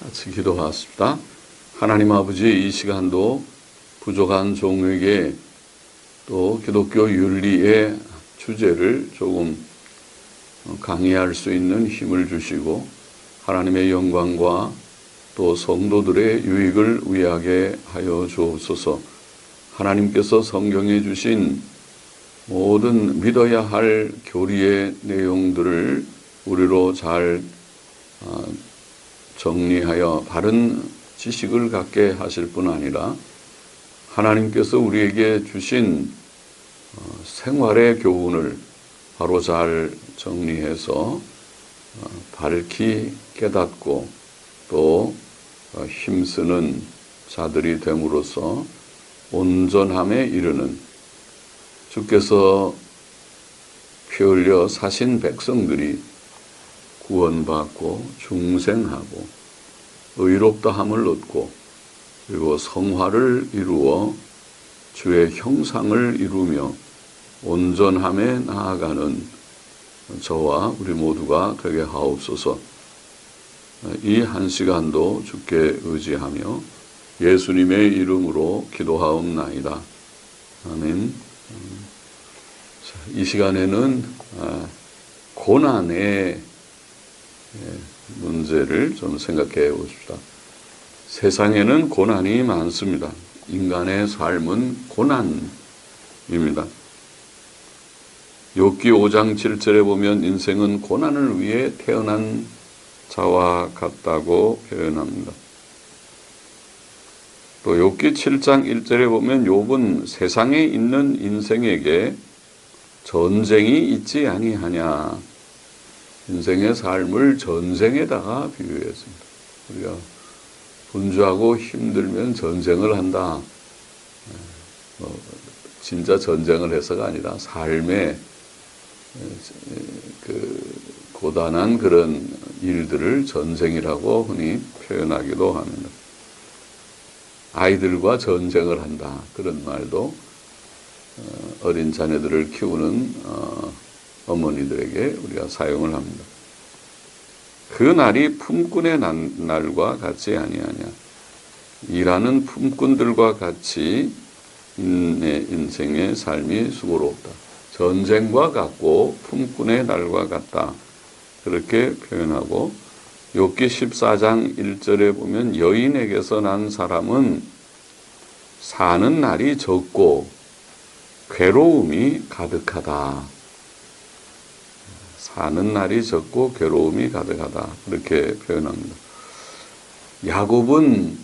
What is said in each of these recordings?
같이 기도하십니다. 하나님 아버지 이 시간도 부족한 종에게 또 기독교 윤리의 주제를 조금 강의할 수 있는 힘을 주시고 하나님의 영광과 또 성도들의 유익을 위하게 하여 주옵소서. 하나님께서 성경에 주신 모든 믿어야 할 교리의 내용들을 우리로 잘 아, 정리하여 바른 지식을 갖게 하실 뿐 아니라 하나님께서 우리에게 주신 어, 생활의 교훈을 바로 잘 정리해서 어, 밝히 깨닫고 또 어, 힘쓰는 자들이 됨으로써 온전함에 이르는 주께서 피 흘려 사신 백성들이 구원받고 중생하고 의롭다함을 얻고 그리고 성화를 이루어 주의 형상을 이루며 온전함에 나아가는 저와 우리 모두가 되게 하옵소서. 이 한 시간도 주께 의지하며 예수님의 이름으로 기도하옵나이다. 아멘. 이 시간에는 아, 고난의 문제를 좀 생각해 봅시다. 세상에는 고난이 많습니다. 인간의 삶은 고난입니다. 욥기 5장 7절에 보면 인생은 고난을 위해 태어난 자와 같다고 표현합니다. 또 욥기 7장 1절에 보면 욥은 세상에 있는 인생에게 전쟁이 있지 아니하냐. 인생의 삶을 전쟁에다가 비유했습니다. 우리가 분주하고 힘들면 전쟁을 한다. 뭐 진짜 전쟁을 해서가 아니라 삶의 그 고단한 그런 일들을 전쟁이라고 흔히 표현하기도 합니다. 아이들과 전쟁을 한다. 그런 말도 어린 자녀들을 키우는 어, 어머니들에게 우리가 사용을 합니다. 그 날이 품꾼의 날과 같지 아니하냐. 일하는 품꾼들과 같이 인생의 삶이 수고롭다. 전쟁과 같고 품꾼의 날과 같다. 그렇게 표현하고 욥기 14장 1절에 보면 여인에게서 난 사람은 사는 날이 적고 괴로움이 가득하다. 사는 날이 적고 괴로움이 가득하다. 그렇게 표현합니다. 야곱은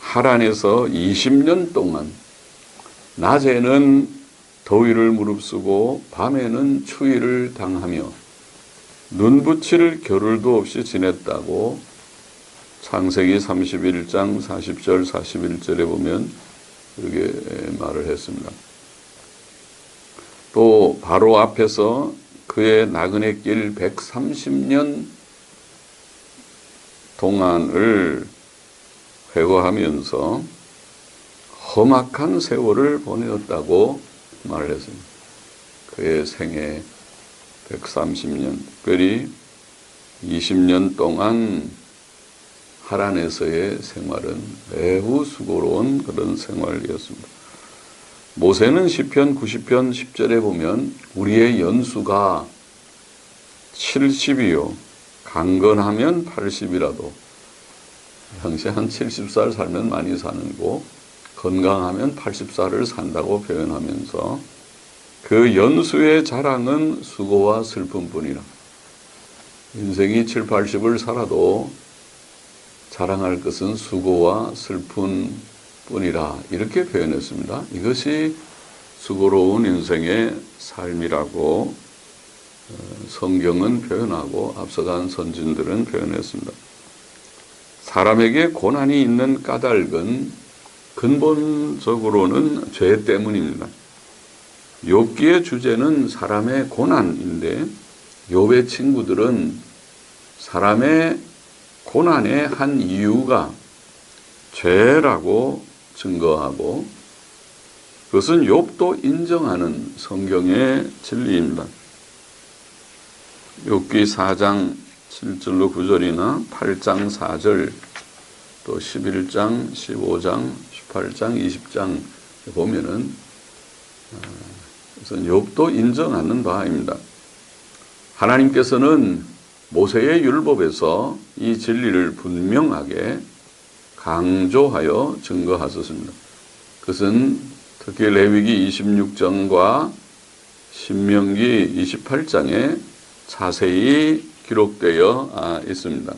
하란에서 20년 동안 낮에는 더위를 무릅쓰고 밤에는 추위를 당하며 눈 붙일 겨를도 없이 지냈다고 창세기 31장 40절 41절에 보면 그렇게 말을 했습니다. 또 바로 앞에서 그의 나그네 길 130년 동안을 회고하면서 험악한 세월을 보내었다고 말을 했습니다. 그의 생애 130년, 특별히 20년 동안 하란에서의 생활은 매우 수고로운 그런 생활이었습니다. 모세는 시편 90편 10절에 보면 우리의 연수가 70이요. 강건하면 80이라도 당시 한 70살 살면 많이 사는 거 건강하면 80살을 산다고 표현하면서 그 연수의 자랑은 수고와 슬픔뿐이라. 인생이 7, 80을 살아도 자랑할 것은 수고와 슬픔 뿐이라 이렇게 표현했습니다. 이것이 수고로운 인생의 삶이라고 어, 성경은 표현하고 앞서간 선진들은 표현했습니다. 사람에게 고난이 있는 까닭은 근본적으로는 죄 때문입니다. 욥기의 주제는 사람의 고난인데 욥의 친구들은 사람의 고난의 한 이유가 죄라고 증거하고 그것은 욥도 인정하는 성경의 진리입니다. 욥기 4장 7절로 9절이나 8장 4절 또 11장, 15장, 18장, 20장 보면은 우선 욥도 인정하는 바입니다. 하나님께서는 모세의 율법에서 이 진리를 분명하게 강조하여 증거하셨습니다. 그것은 특히 레위기 26장과 신명기 28장에 자세히 기록되어 아, 있습니다.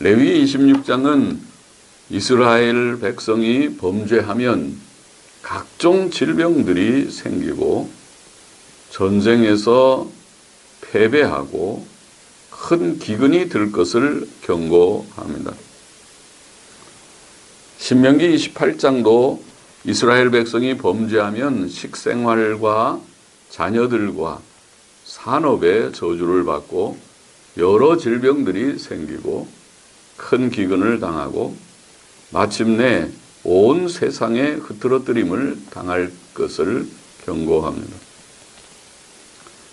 레위 26장은 이스라엘 백성이 범죄하면 각종 질병들이 생기고 전쟁에서 패배하고 큰 기근이 들 것을 경고합니다. 신명기 28장도 이스라엘 백성이 범죄하면 식생활과 자녀들과 산업의 저주를 받고 여러 질병들이 생기고 큰 기근을 당하고 마침내 온 세상에 흐트러뜨림을 당할 것을 경고합니다.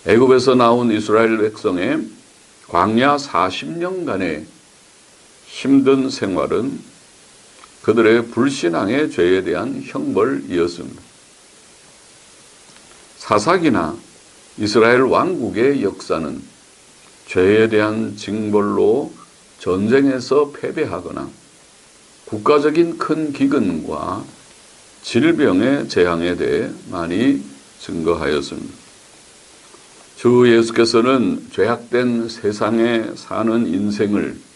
애굽에서 나온 이스라엘 백성의 광야 40년간의 힘든 생활은 그들의 불신앙의 죄에 대한 형벌이었습니다. 사사기나 이스라엘 왕국의 역사는 죄에 대한 징벌로 전쟁에서 패배하거나 국가적인 큰 기근과 질병의 재앙에 대해 많이 증거하였습니다. 주 예수께서는 죄악된 세상에 사는 인생을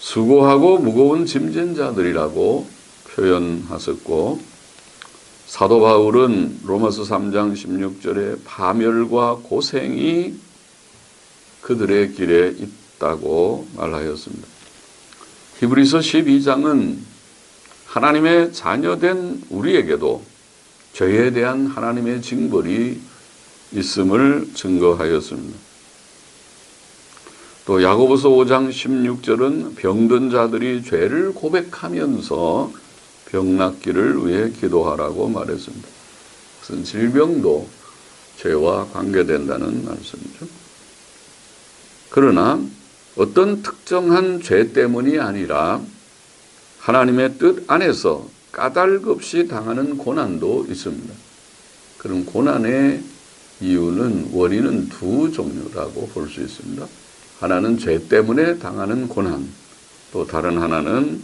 수고하고 무거운 짐진 자들이라고 표현하셨고 사도 바울은 로마서 3장 16절에 파멸과 고생이 그들의 길에 있다고 말하였습니다. 히브리서 12장은 하나님의 자녀된 우리에게도 죄에 대한 하나님의 징벌이 있음을 증거하였습니다. 또 야고보서 5장 16절은 병든 자들이 죄를 고백하면서 병낫기를 위해 기도하라고 말했습니다. 그것은 질병도 죄와 관계된다는 말씀이죠. 그러나 어떤 특정한 죄 때문이 아니라 하나님의 뜻 안에서 까닭 없이 당하는 고난도 있습니다. 그럼 고난의 이유는 원인은 두 종류라고 볼 수 있습니다. 하나는 죄 때문에 당하는 고난, 또 다른 하나는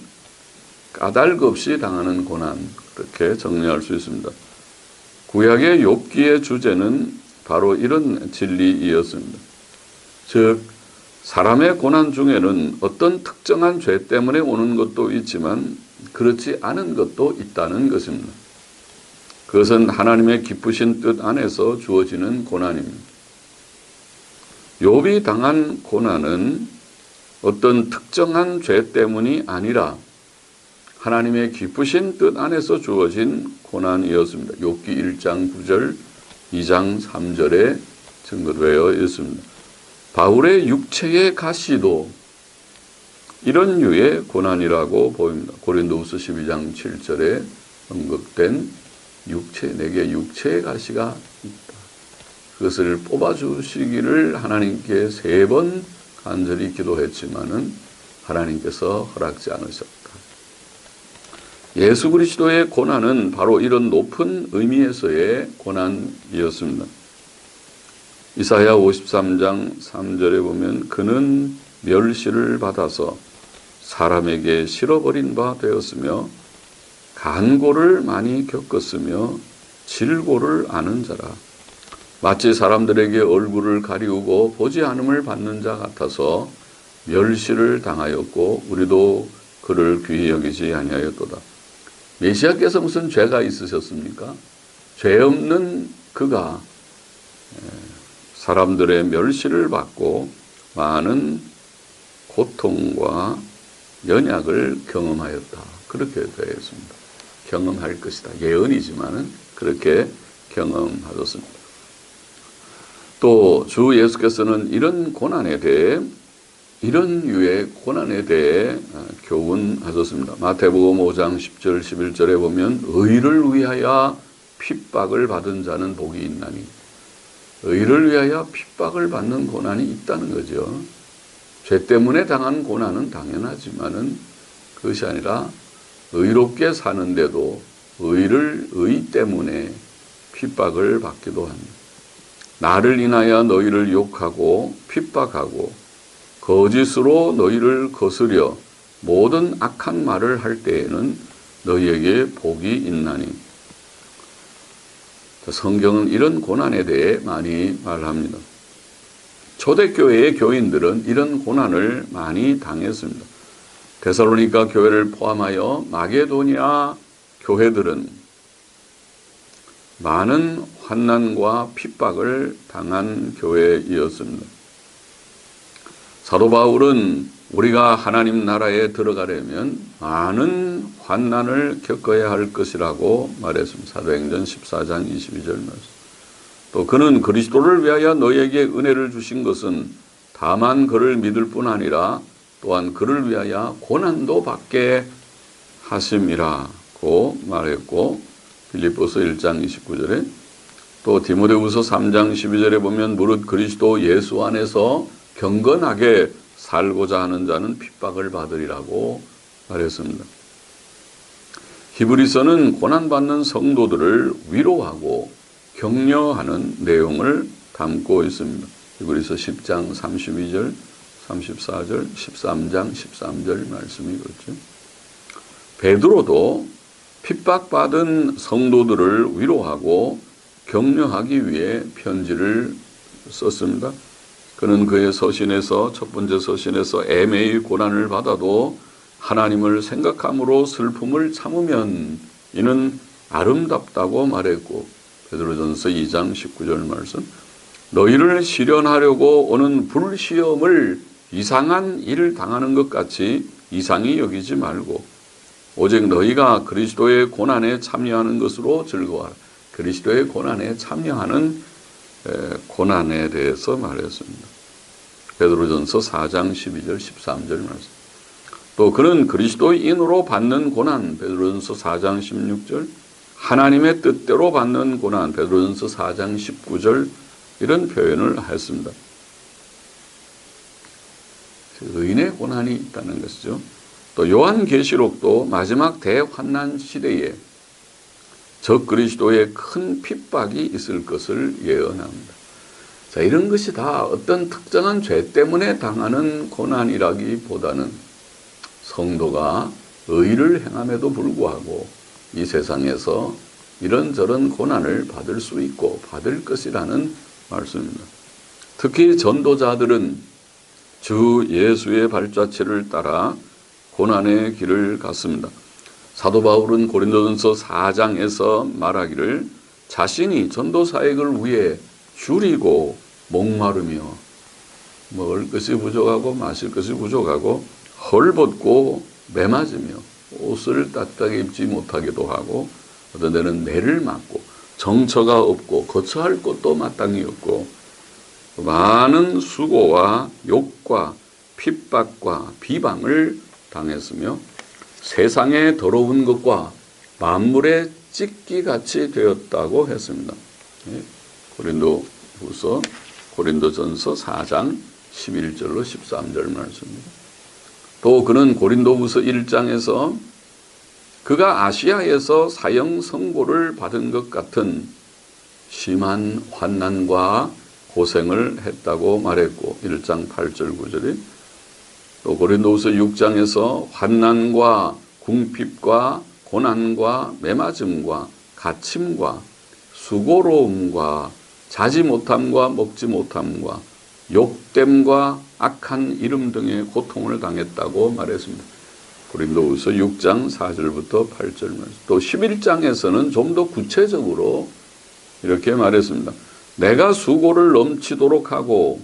까닭 없이 당하는 고난 그렇게 정리할 수 있습니다. 구약의 욥기의 주제는 바로 이런 진리이었습니다. 즉 사람의 고난 중에는 어떤 특정한 죄 때문에 오는 것도 있지만 그렇지 않은 것도 있다는 것입니다. 그것은 하나님의 기쁘신 뜻 안에서 주어지는 고난입니다. 욥이 당한 고난은 어떤 특정한 죄 때문이 아니라 하나님의 기쁘신 뜻 안에서 주어진 고난이었습니다. 욥기 1장 9절, 2장 3절에 증거되어 있습니다. 바울의 육체의 가시도 이런 류의 고난이라고 보입니다. 고린도후서 12장 7절에 언급된 육체 내게 육체의 가시가 있다. 그것을 뽑아 주시기를 하나님께 세 번 간절히 기도했지만은 하나님께서 허락지 않으셨다. 예수 그리스도의 고난은 바로 이런 높은 의미에서의 고난이었습니다. 이사야 53장 3절에 보면 그는 멸시를 받아서 사람에게 실어버린 바 되었으며 간고를 많이 겪었으며 질고를 아는 자라. 마치 사람들에게 얼굴을 가리우고 보지 않음을 받는 자 같아서 멸시를 당하였고 우리도 그를 귀히 여기지 아니하였도다. 메시아께서 무슨 죄가 있으셨습니까? 죄 없는 그가 사람들의 멸시를 받고 많은 고통과 연약을 경험하였다. 그렇게 되어 있습니다. 경험할 것이다. 예언이지만은 그렇게 경험하셨습니다. 또 주 예수께서는 이런 고난에 대해 이런 유의 고난에 대해 교훈하셨습니다. 마태복음 5장 10절 11절에 보면 의를 위하여 핍박을 받은 자는 복이 있나니 의를 위하여 핍박을 받는 고난이 있다는 거죠. 죄 때문에 당한 고난은 당연하지만은 그것이 아니라 의롭게 사는데도 의를 의 때문에 핍박을 받기도 합니다. 나를 인하여 너희를 욕하고 핍박하고 거짓으로 너희를 거스려 모든 악한 말을 할 때에는 너희에게 복이 있나니. 성경은 이런 고난에 대해 많이 말합니다. 초대교회의 교인들은 이런 고난을 많이 당했습니다. 데살로니가 교회를 포함하여 마게도니아 교회들은 많은 환난과 핍박을 당한 교회이었습니다. 사도 바울은 우리가 하나님 나라에 들어가려면 많은 환난을 겪어야 할 것이라고 말했습니다. 사도행전 14장 22절 말씀. 또 그는 그리스도를 위하여 너에게 은혜를 주신 것은 다만 그를 믿을 뿐 아니라 또한 그를 위하여 고난도 받게 하심이라고 말했고 빌립보서 1장 29절에 또 디모데후서 3장 12절에 보면 무릇 그리스도 예수 안에서 경건하게 살고자 하는 자는 핍박을 받으리라고 말했습니다. 히브리서는 고난받는 성도들을 위로하고 격려하는 내용을 담고 있습니다. 히브리서 10장 32절, 34절, 13장 13절 말씀이 그렇죠. 베드로도 핍박받은 성도들을 위로하고 격려하기 위해 편지를 썼습니다. 그는 그의 서신에서 첫 번째 서신에서 애매히 고난을 받아도 하나님을 생각함으로 슬픔을 참으면 이는 아름답다고 말했고 베드로전서 2장 19절 말씀 너희를 시련하려고 오는 불시험을 이상한 일을 당하는 것 같이 이상히 여기지 말고 오직 너희가 그리스도의 고난에 참여하는 것으로 즐거워하라. 그리스도의 고난에 참여하는 고난에 대해서 말했습니다. 베드로전서 4장 12절 13절 말씀. 또 그는 그리스도인으로 받는 고난 베드로전서 4장 16절 하나님의 뜻대로 받는 고난 베드로전서 4장 19절 이런 표현을 했습니다. 의인의 고난이 있다는 것이죠. 또 요한계시록도 마지막 대환난 시대에 적 그리스도의 큰 핍박이 있을 것을 예언합니다. 자, 이런 것이 다 어떤 특정한 죄 때문에 당하는 고난이라기보다는 성도가 의를 행함에도 불구하고 이 세상에서 이런저런 고난을 받을 수 있고 받을 것이라는 말씀입니다. 특히 전도자들은 주 예수의 발자취를 따라 고난의 길을 갔습니다. 사도 바울은 고린도전서 4장에서 말하기를 자신이 전도 사역을 위해 줄이고 목마르며 먹을 것이 부족하고 마실 것이 부족하고 헐벗고 매맞으며 옷을 따뜻하게 입지 못하기도 하고 어떤 데는 매를 맞고 정처가 없고 거처할 곳도 마땅히 없고 많은 수고와 욕과 핍박과 비방을 당했으며 세상의 더러운 것과 만물의 찢기 같이 되었다고 했습니다. 예, 고린도 후서 고린도전서 4장 11절로 13절 말씀입니다. 또 그는 고린도후서 1장에서 그가 아시아에서 사형 선고를 받은 것 같은 심한 환난과 고생을 했다고 말했고 1장 8절 9절에 또 고린도후서 6장에서 환난과 궁핍과 고난과 매맞음과 갇힘과 수고로움과 자지 못함과 먹지 못함과 욕됨과 악한 이름 등의 고통을 당했다고 말했습니다. 고린도후서 6장 4절부터 8절 말씀. 또 11장에서는 좀 더 구체적으로 이렇게 말했습니다. 내가 수고를 넘치도록 하고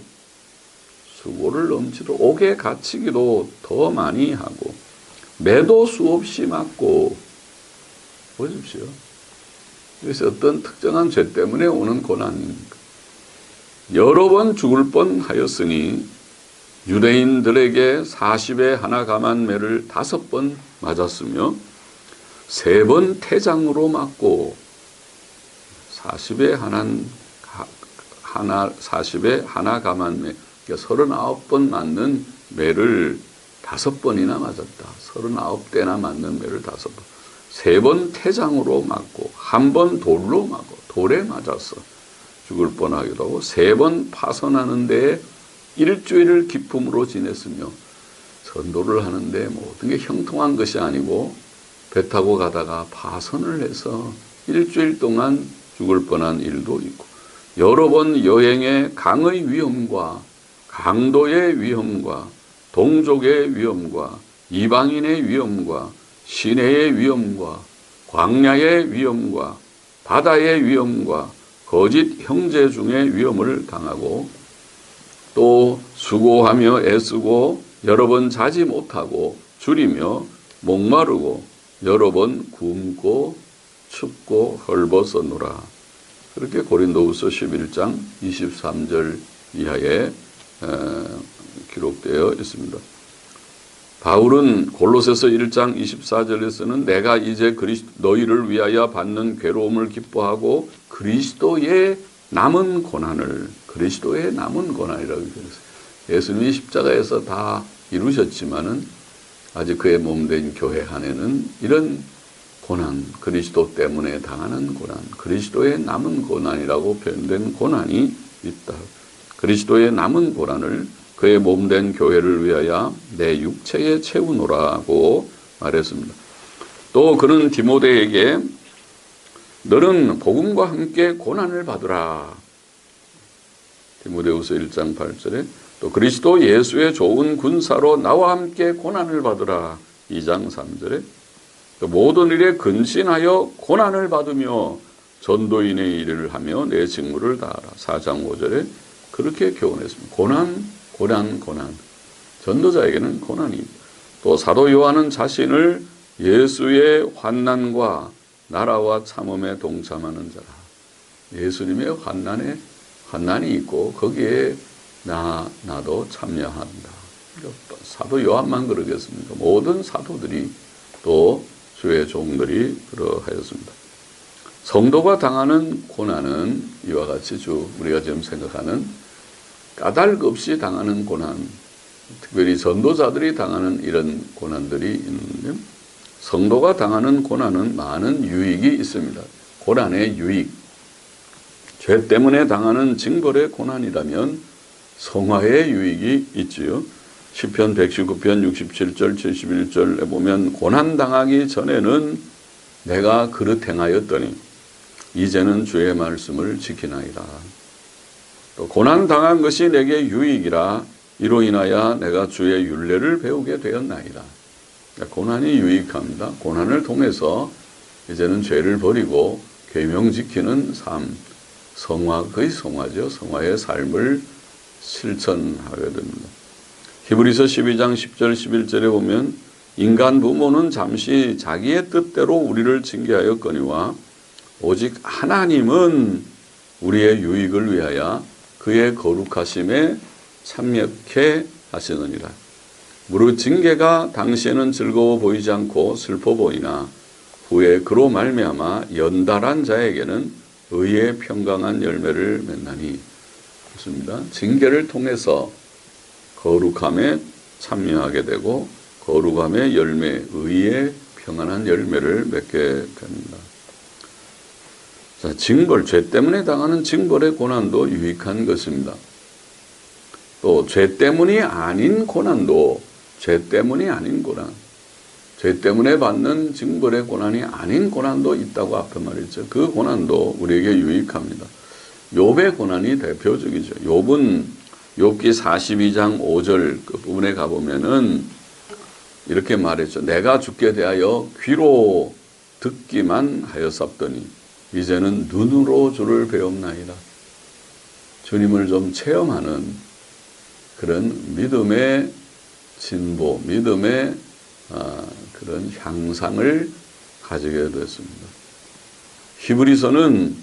수고를 넘치도록 옥에 갇히기도 더 많이 하고 매도 수없이 맞고 보십시오. 그래서 어떤 특정한 죄 때문에 오는 고난입니까? 여러 번 죽을 뻔 하였으니 유대인들에게 40에 하나 감한 매를 다섯 번 맞았으며 세 번 태장으로 맞고 40에 하나 하나 40에 하나 감한 매. 그러니까 39번 맞는 매를 다섯 번이나 맞았다. 39대나 맞는 매를 다섯 번. 세 번 태장으로 맞고 한 번 돌로 맞고 돌에 맞았어. 죽을 뻔하기도 하고 세 번 파선하는 데에 일주일을 기품으로 지냈으며 전도를 하는데 모든 게 형통한 것이 아니고 배 타고 가다가 파선을 해서 일주일 동안 죽을 뻔한 일도 있고 여러 번 여행에 강의 위험과 강도의 위험과 동족의 위험과 이방인의 위험과 시내의 위험과 광야의 위험과 바다의 위험과 거짓 형제 중의 위험을 당하고 또 수고하며 애쓰고 여러 번 자지 못하고 줄이며 목마르고 여러 번 굶고 춥고 헐벗었노라. 그렇게 고린도후서 11장 23절 이하에 기록되어 있습니다. 바울은 골로새서 1장 24절에서는 내가 이제 그리스도 너희를 위하여 받는 괴로움을 기뻐하고 그리스도의 남은 고난을 그리스도의 남은 고난이라고 얘기했어요. 예수님이 십자가에서 다 이루셨지만은 아직 그의 몸된 교회 안에는 이런 고난, 그리스도 때문에 당하는 고난, 그리스도의 남은 고난이라고 표현된 고난이 있다. 그리스도의 남은 고난을 그의 몸된 교회를 위하여 내 육체에 채우노라고 말했습니다. 또 그는 디모데에게 너는 복음과 함께 고난을 받으라. 디모데후서 1장 8절에 또 그리스도 예수의 좋은 군사로 나와 함께 고난을 받으라. 2장 3절에 모든 일에 근신하여 고난을 받으며 전도인의 일을 하며 내 직무를 다하라. 4장 5절에 그렇게 교훈했습니다. 고난, 고난, 고난. 전도자에게는 고난이 또 사도 요한은 자신을 예수의 환난과 나라와 참음에 동참하는 자라. 예수님의 환난에 환난이 있고 거기에 나 나도 참여한다. 사도 요한만 그러겠습니까? 모든 사도들이 또 주의 종들이 그러하였습니다. 성도가 당하는 고난은 이와 같이 주 우리가 지금 생각하는 까닭 없이 당하는 고난, 특별히 전도자들이 당하는 이런 고난들이 있는데 성도가 당하는 고난은 많은 유익이 있습니다. 고난의 유익. 죄 때문에 당하는 징벌의 고난이라면 성화의 유익이 있지요. 시편 119편 67절 71절에 보면 고난 당하기 전에는 내가 그릇 행하였더니 이제는 주의 말씀을 지키나이다. 또 고난 당한 것이 내게 유익이라 이로 인하여 내가 주의 윤례를 배우게 되었나이다. 그러니까 고난이 유익합니다. 고난을 통해서 이제는 죄를 버리고 계명 지키는 삶, 성화 거의 성화죠. 성화의 삶을 실천하게 됩니다. 히브리서 12장 10절 11절에 보면 인간 부모는 잠시 자기의 뜻대로 우리를 징계하였거니와 오직 하나님은 우리의 유익을 위하여 그의 거룩하심에 참여케 하시느니라. 무릇 징계가 당시에는 즐거워 보이지 않고 슬퍼 보이나 후에 그로 말미암아 연달한 자에게는 의의 평강한 열매를 맺나니 좋습니다. 징계를 통해서 거룩함에 참여하게 되고 거룩함의 열매, 의의 평안한 열매를 맺게 됩니다. 자, 징벌, 죄 때문에 당하는 징벌의 고난도 유익한 것입니다. 또 죄 때문이 아닌 고난도 죄 때문이 아닌 고난, 죄 때문에 받는 징벌의 고난이 아닌 고난도 있다고 앞에 말했죠. 그 고난도 우리에게 유익합니다. 욥의 고난이 대표적이죠. 욥은 욥기 42장 5절 그 부분에 가보면은 이렇게 말했죠. 내가 죽게 대하여 귀로 듣기만 하였었더니 이제는 눈으로 주를 배움나이다. 주님을 좀 체험하는 그런 믿음의 진보, 믿음의 아, 그런 향상을 가지게 됐습니다. 히브리서는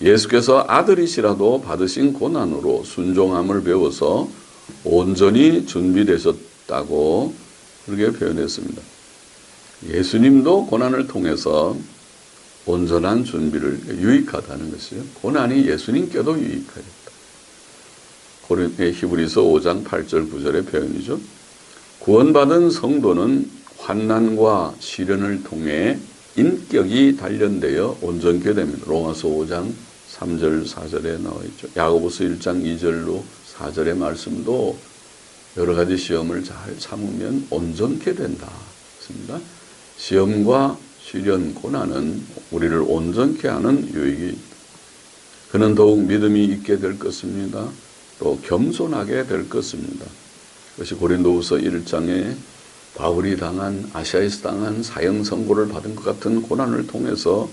예수께서 아들이시라도 받으신 고난으로 순종함을 배워서 온전히 준비되셨다고 그렇게 표현했습니다. 예수님도 고난을 통해서 온전한 준비를 유익하다는 것이요. 고난이 예수님께도 유익하였다. 고린 히브리서 5장 8절 9절의 표현이죠. 구원받은 성도는 환난과 시련을 통해 인격이 단련되어 온전케 됩니다. 로마서 5장 3절 4절에 나와 있죠. 야고보서 1장 2절로 4절의 말씀도 여러 가지 시험을 잘 참으면 온전케 된다. 습니다 시험과 시련 고난은 우리를 온전케 하는 유익이. 그는 더욱 믿음이 있게 될 것입니다. 또 겸손하게 될 것입니다. 그것이 고린도후서 1장에 바울이 당한 아시아에서 당한 사형 선고를 받은 것 같은 고난을 통해서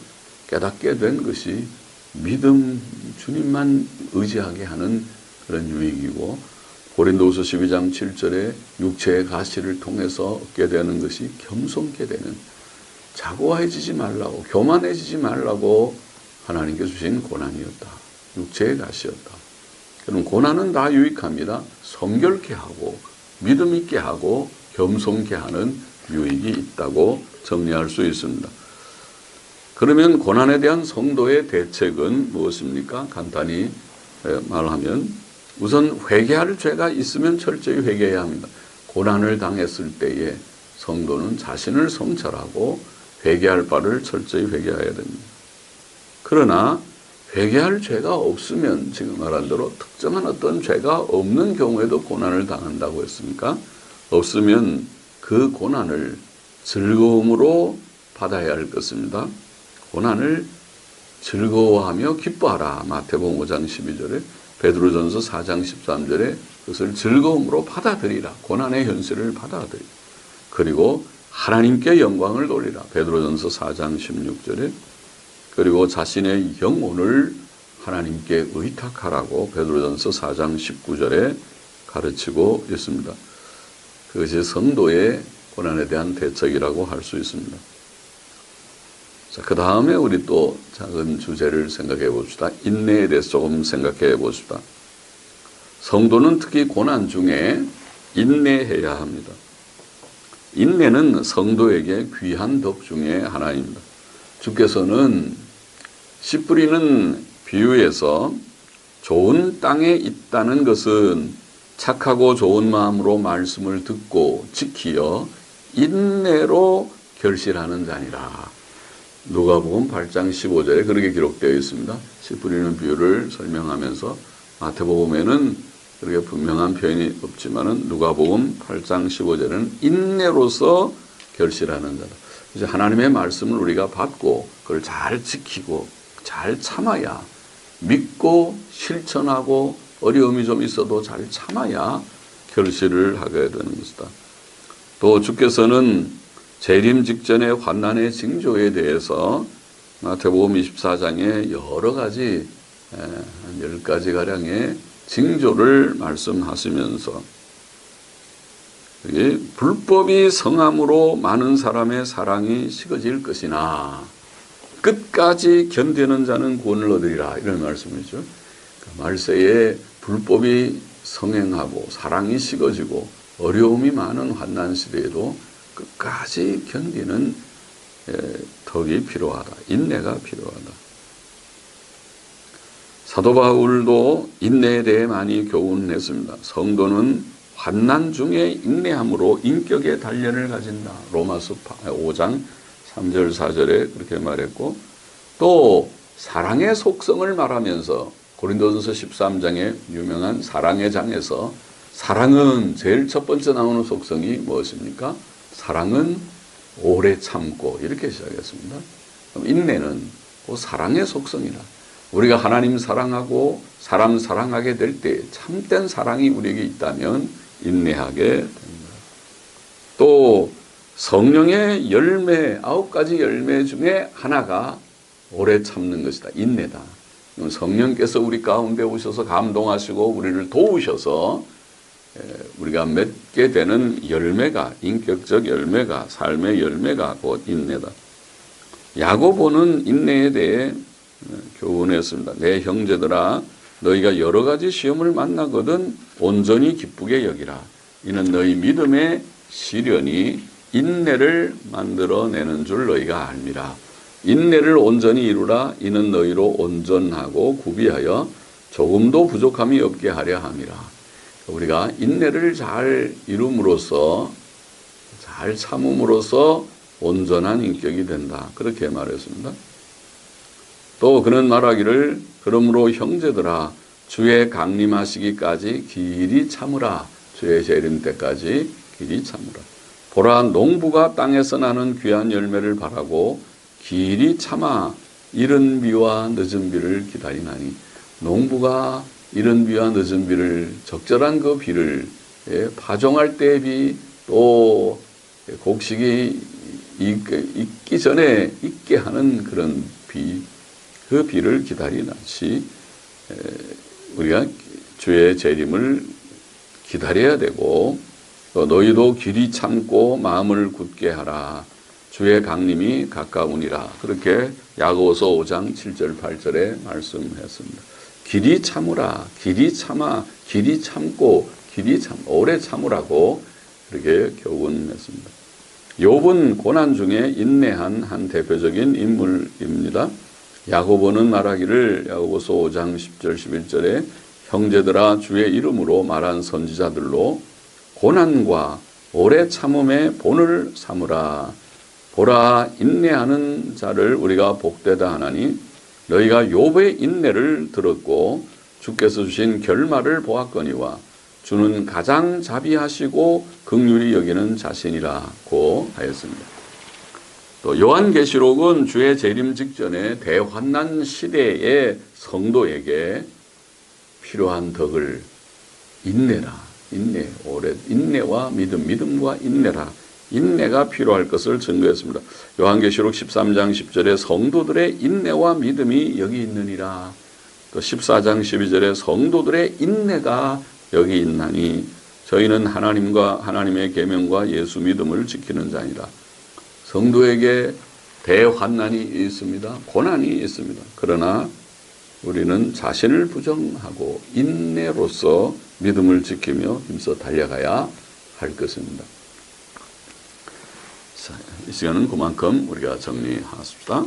깨닫게 된 것이 믿음 주님만 의지하게 하는 그런 유익이고 고린도후서 12장 7절에 육체의 가시를 통해서 얻게 되는 것이 겸손케 되는 자고해지지 말라고 교만해지지 말라고 하나님께 주신 고난이었다. 육체의 가시였다. 그럼 고난은 다 유익합니다. 성결케 하고 믿음 있게 하고 겸손케 하는 유익이 있다고 정리할 수 있습니다. 그러면 고난에 대한 성도의 대책은 무엇입니까? 간단히 말하면 우선 회개할 죄가 있으면 철저히 회개해야 합니다. 고난을 당했을 때에 성도는 자신을 성찰하고 회개할 바를 철저히 회개해야 됩니다. 그러나 회개할 죄가 없으면 지금 말한 대로 특정한 어떤 죄가 없는 경우에도 고난을 당한다고 했습니까? 없으면 그 고난을 즐거움으로 받아야 할 것입니다. 고난을 즐거워하며 기뻐하라. 마태복음 5장 12절에 베드로전서 4장 13절에 그것을 즐거움으로 받아들이라. 고난의 현실을 받아들이. 그리고 하나님께 영광을 돌리라. 베드로전서 4장 16절에 그리고 자신의 영혼을 하나님께 의탁하라고 베드로전서 4장 19절에 가르치고 있습니다. 그것이 성도의 고난에 대한 대책이라고 할 수 있습니다. 자, 그 다음에 우리 또 작은 주제를 생각해 봅시다. 인내에 대해서 조금 생각해 봅시다. 성도는 특히 고난 중에 인내해야 합니다. 인내는 성도에게 귀한 덕 중에 하나입니다. 주께서는 씨 뿌리는 비유에서 좋은 땅에 있다는 것은 착하고 좋은 마음으로 말씀을 듣고 지키어 인내로 결실하는 자니라. 누가복음 8장 15절에 그렇게 기록되어 있습니다. 씨 뿌리는 비유를 설명하면서 마태복음에는 그렇게 분명한 표현이 없지만은 누가복음 8장 15절에는 인내로서 결실하는 자다. 이제 하나님의 말씀을 우리가 받고 그걸 잘 지키고 잘 참아야 믿고 실천하고 어려움이 좀 있어도 잘 참아야 결실을 하게 되는 것이다. 또 주께서는 재림 직전의 환난의 징조에 대해서 마태복음 24장에 여러 가지 한 10가지 가량의 징조를 말씀하시면서 불법이 성함으로 많은 사람의 사랑이 식어질 것이나 끝까지 견디는 자는 구원을 얻으리라 이런 말씀이죠. 그 말세에 불법이 성행하고 사랑이 식어지고 어려움이 많은 환난 시대에도 끝까지 견디는 덕이 필요하다. 인내가 필요하다. 사도 바울도 인내에 대해 많이 교훈했습니다. 성도는 환난 중에 인내함으로 인격의 단련을 가진다. 로마서 5장 3절 4절에 그렇게 말했고 또 사랑의 속성을 말하면서 고린도전서 13장의 유명한 사랑의 장에서 사랑은 제일 첫 번째 나오는 속성이 무엇입니까? 사랑은 오래 참고 이렇게 시작했습니다. 인내는 그 사랑의 속성이라. 우리가 하나님 사랑하고 사람 사랑하게 될 때 참된 사랑이 우리에게 있다면 인내하게 됩니다. 또 성령의 열매, 아홉 가지 열매 중에 하나가 오래 참는 것이다. 인내다. 성령께서 우리 가운데 오셔서 감동하시고 우리를 도우셔서 우리가 맺게 되는 열매가 인격적 열매가 삶의 열매가 곧 인내다. 야고보는 인내에 대해 교훈했습니다. 내 형제들아 너희가 여러 가지 시험을 만나거든 온전히 기쁘게 여기라. 이는 너희 믿음의 시련이 인내를 만들어내는 줄 너희가 알미라. 인내를 온전히 이루라. 이는 너희로 온전하고 구비하여 조금도 부족함이 없게 하려 함이라. 우리가 인내를 잘 이룸으로써 잘 참음으로써 온전한 인격이 된다. 그렇게 말했습니다. 또 그는 말하기를 그러므로 형제들아 주의 강림하시기까지 길이 참으라. 주의 재림 때까지 길이 참으라. 보라 농부가 땅에서 나는 귀한 열매를 바라고 길이 참아 이른 비와 늦은 비를 기다리나니 농부가 이른 비와 늦은 비를 적절한 그 비를 예, 파종할 때의 비, 또 곡식이 익기 전에 익게 하는 그런 비, 그 비를 기다리나 시 우리가 주의 재림을 기다려야 되고 또 너희도 길이 참고 마음을 굳게 하라. 주의 강림이 가까우니라. 그렇게 야고보서 5장 7절 8절에 말씀했습니다. 길이 참으라. 길이 참아. 길이 참고 길이 참 오래 참으라고 그렇게 교훈했습니다. 욥은 고난 중에 인내한 한 대표적인 인물입니다. 야고보는 말하기를 야고보서 5장 10절 11절에 형제들아 주의 이름으로 말한 선지자들로 고난과 오래 참음의 본을 삼으라. 보라 인내하는 자를 우리가 복되다 하나니 너희가 욥의 인내를 들었고 주께서 주신 결말을 보았거니와 주는 가장 자비하시고 극률이 여기는 자신이라고 하였습니다. 또 요한계시록은 주의 재림 직전에 대환난 시대의 성도에게 필요한 덕을 인내라. 인내, 오래 인내와 믿음, 믿음과 인내라. 인내가 필요할 것을 증거했습니다. 요한계시록 13장 10절에 성도들의 인내와 믿음이 여기 있느니라. 또 14장 12절에 성도들의 인내가 여기 있나니 저희는 하나님과 하나님의 계명과 예수 믿음을 지키는 자니라. 성도에게 대환난이 있습니다. 고난이 있습니다. 그러나 우리는 자신을 부정하고 인내로서 믿음을 지키며 힘써 달려가야 할 것입니다. 자, 이 시간은 그만큼 우리가 정리하십시다.